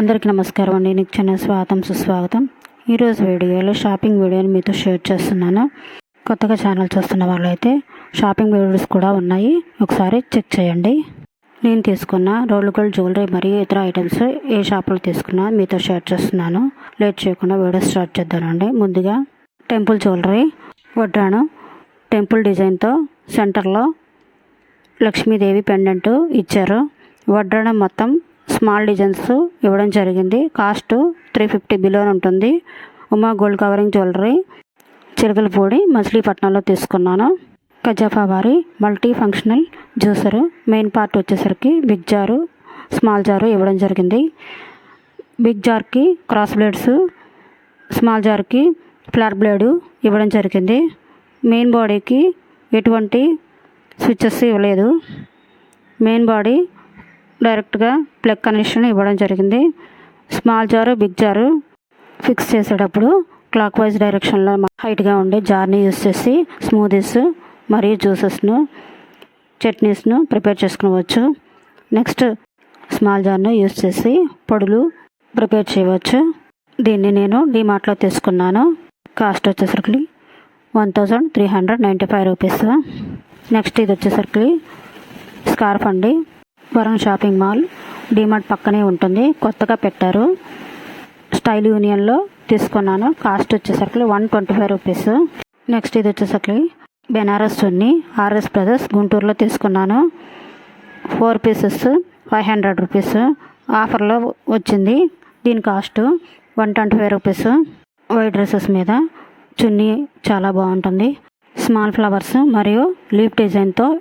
అందరికీ నమస్కారం అండి. నీకు చిన్న స్వాగతం సుస్వాగతం. ఈరోజు వీడియోలో షాపింగ్ వీడియోని మీతో షేర్ చేస్తున్నాను. కొత్తగా ఛానల్ చూస్తున్న వాళ్ళైతే షాపింగ్ వీడియోస్ కూడా ఉన్నాయి. ఒకసారి చెక్ చేయండి. నేను తీసుకున్న రోల్ గోల్డ్ జ్యువెలరీ మరియు ఇతర ఐటమ్స్ ఏ షాపులో తీసుకున్నా మీతో షేర్ చేస్తున్నాను. లేట్ చేయకుండా వీడియో స్టార్ట్ చేద్దానండి ముందుగా టెంపుల్ జ్యువెలరీ వడ్డాను టెంపుల్ డిజైన్తో సెంటర్లో లక్ష్మీదేవి పెండెంట్ ఇచ్చారు. వడ్డానం మొత్తం స్మాల్ డిజైన్స్ ఇవ్వడం జరిగింది. కాస్ట్ త్రీ ఫిఫ్టీ బిలో ఉంటుంది. Uma gold covering jewellery Chilakalapudi మచిలీపట్నంలో తీసుకున్నాను. కజాఫా వారి multi functional juicer. Main part వచ్చేసరికి బిగ్ జారు స్మాల్ జారు ఇవ్వడం జరిగింది. బిగ్ జార్కి క్రాస్ బ్లేడ్స్ స్మాల్ జార్కి ఫ్లాట్ బ్లేడు ఇవ్వడం జరిగింది. మెయిన్ బాడీకి ఎటువంటి స్విచ్చెస్ ఇవ్వలేదు. మెయిన్ బాడీ డైరెక్ట్గా ప్లగ్ కనెక్షన్ ఇవ్వడం జరిగింది. Small jar big jar fix చేసేటప్పుడు క్లాక్ వైజ్ డైరెక్షన్లో హైట్గా ఉండే జార్ని యూస్ చేసి స్మూదీస్ మరియు జ్యూసెస్ను చట్నీస్ను ప్రిపేర్ చేసుకోవచ్చు నెక్స్ట్ స్మాల్ జార్ను యూస్ చేసి పొడులు ప్రిపేర్ చేయవచ్చు. దీన్ని నేను డిమార్ట్లో తీసుకున్నాను. కాస్ట్ వచ్చేసరికి one thousand three hundred ninety five rupees. Next ఇది వచ్చేసరికి స్కార్ఫ్ అండి. వరం షాపింగ్ మాల్ డిమార్ట్ పక్కనే ఉంటుంది. కొత్తగా పెట్టారు. స్టైల్ యూనియన్లో తీసుకున్నాను. కాస్ట్ వచ్చేసరికి one twenty five rupees. Next ఇది వచ్చేసరికి బెనారస్ ఉన్ని ఆర్ఎస్ బ్రదర్స్ గుంటూరులో తీసుకున్నాను. Four pieces five hundred rupees. ఆఫర్లో వచ్చింది. దీని cost one twenty five rupees. White dresses మీద చున్నీ చాలా బాగుంటుంది. స్మాల్ ఫ్లవర్స్ మరియు లీఫ్ డిజైన్తో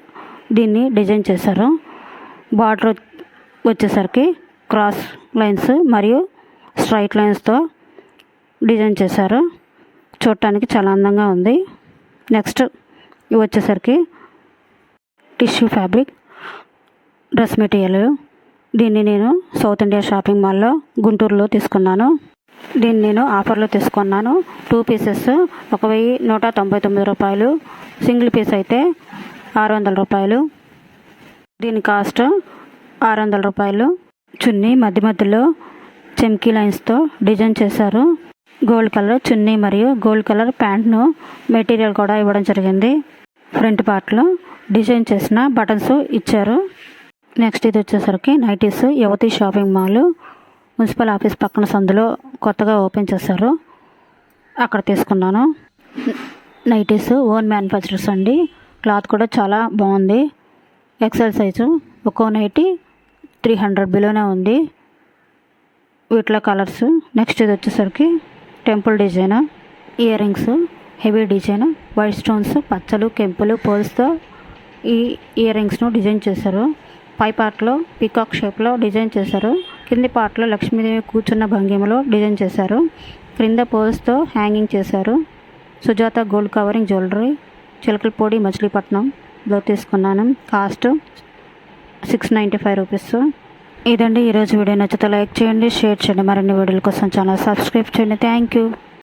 దీన్ని డిజైన్ చేశారు. బార్డర్ వచ్చేసరికి క్రాస్ లైన్స్ మరియు స్ట్రైట్ లైన్స్తో డిజైన్ చేశారు. చూడటానికి చాలా అందంగా ఉంది. నెక్స్ట్ ఇవి వచ్చేసరికి టిష్యూ ఫ్యాబ్రిక్ డ్రెస్ మెటీరియల్. దీన్ని నేను సౌత్ ఇండియా షాపింగ్ మాల్లో గుంటూరులో తీసుకున్నాను. దీన్ని నేను ఆఫర్లో తీసుకున్నాను. టూ పీసెస్ ఒక వెయ్యి నూట తొంభై తొమ్మిది రూపాయలు. సింగిల్ పీస్ అయితే ఆరు వందల రూపాయలు. దీని కాస్ట్ ఆరు వందల రూపాయలు. చున్నీ మధ్య మధ్యలో చెమ్కీ లైన్స్తో డిజైన్ చేశారు. గోల్డ్ కలర్ చున్నీ మరియు గోల్డ్ కలర్ ప్యాంట్ను మెటీరియల్ కూడా ఇవ్వడం జరిగింది. ఫ్రంట్ పార్ట్లో డిజైన్ చేసిన బటన్స్ ఇచ్చారు. నెక్స్ట్ ఇది వచ్చేసరికి నైటీస్ యువతి షాపింగ్ మాల్. మున్సిపల్ ఆఫీస్ పక్కన సందులో కొత్తగా ఓపెన్ చేశారు. అక్కడ తీసుకున్నాను. నైటీస్ ఓన్ మ్యానుఫ్యాక్చరర్స్ అండి. క్లాత్ కూడా చాలా బాగుంది. ఎక్సెల్ సైజు ఒక్కో నైటీ త్రీ హండ్రెడ్ బిలోనే ఉంది. వీటిలో కలర్స్ నెక్స్ట్ ఇది వచ్చేసరికి temple design earrings heavy design white stones పచ్చలు కెంపులు పోల్స్తో ఈ ఇయర్ రింగ్స్ను డిజైన్ చేశారు. పై పార్ట్లో పీకాక్ షేప్లో డిజైన్ చేశారు. కింది పార్ట్లో లక్ష్మీదేవి కూర్చున్న భంగిమలో డిజైన్ చేశారు. క్రింద పోల్స్తో హ్యాంగింగ్ చేశారు. Sujatha gold covering jewellery Chilakalapudi blouse తీసుకున్నాను. Cost six ninety five rupees ఇదండి ఈరోజు వీడియో నచ్చితే లైక్ చేయండి షేర్ చేయండి. మరిన్ని వీడియోల కోసం ఛానల్ సబ్స్క్రైబ్ చేయండి. Thank you.